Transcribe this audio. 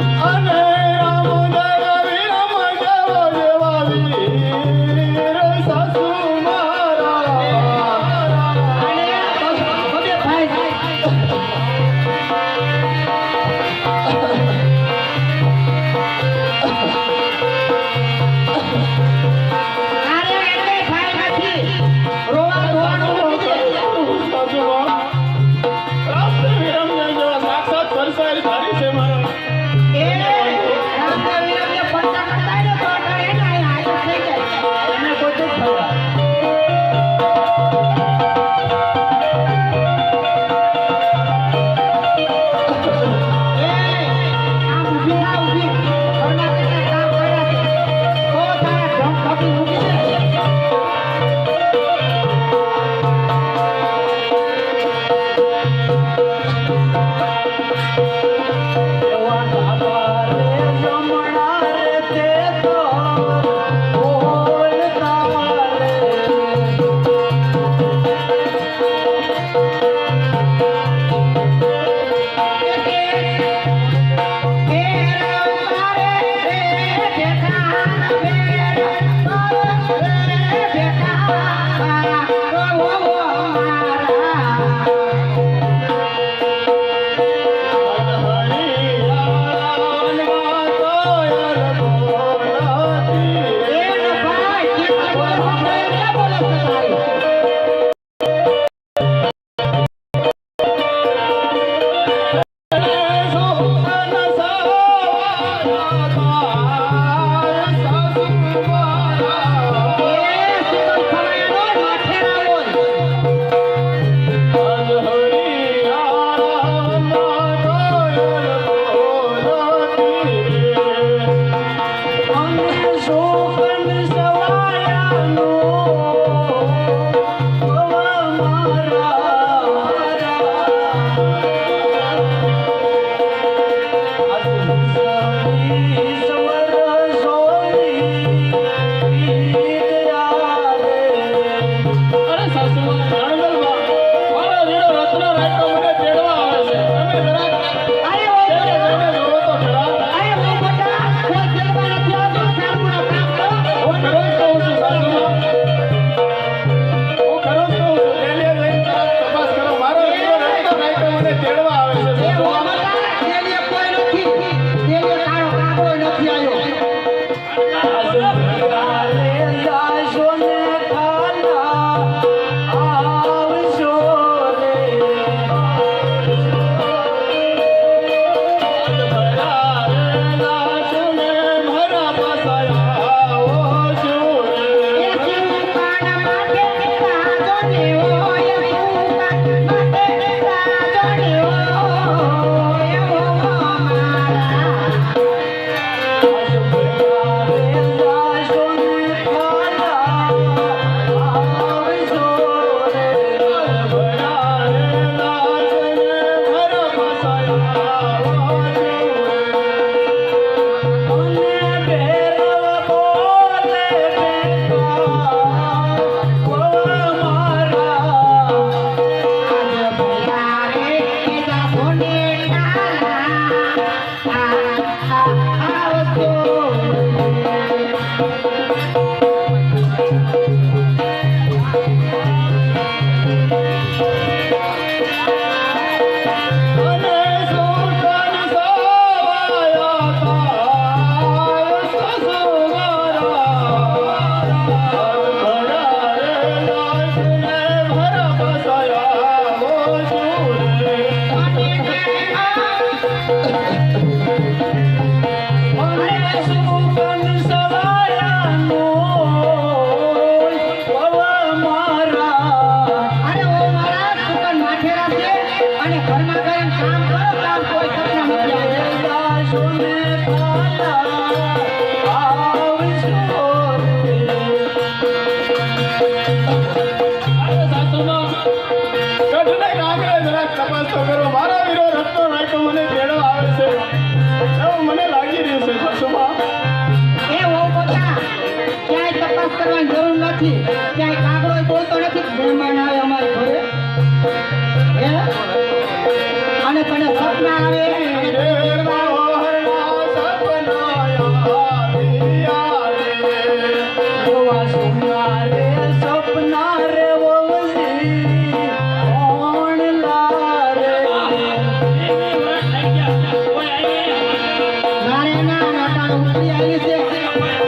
અને Thank you. નથી ક્યાંય કાગડો બોલતો નથી. મહેમાન આવે અમારી ઘરે. અને તને સપના આવે Yeah.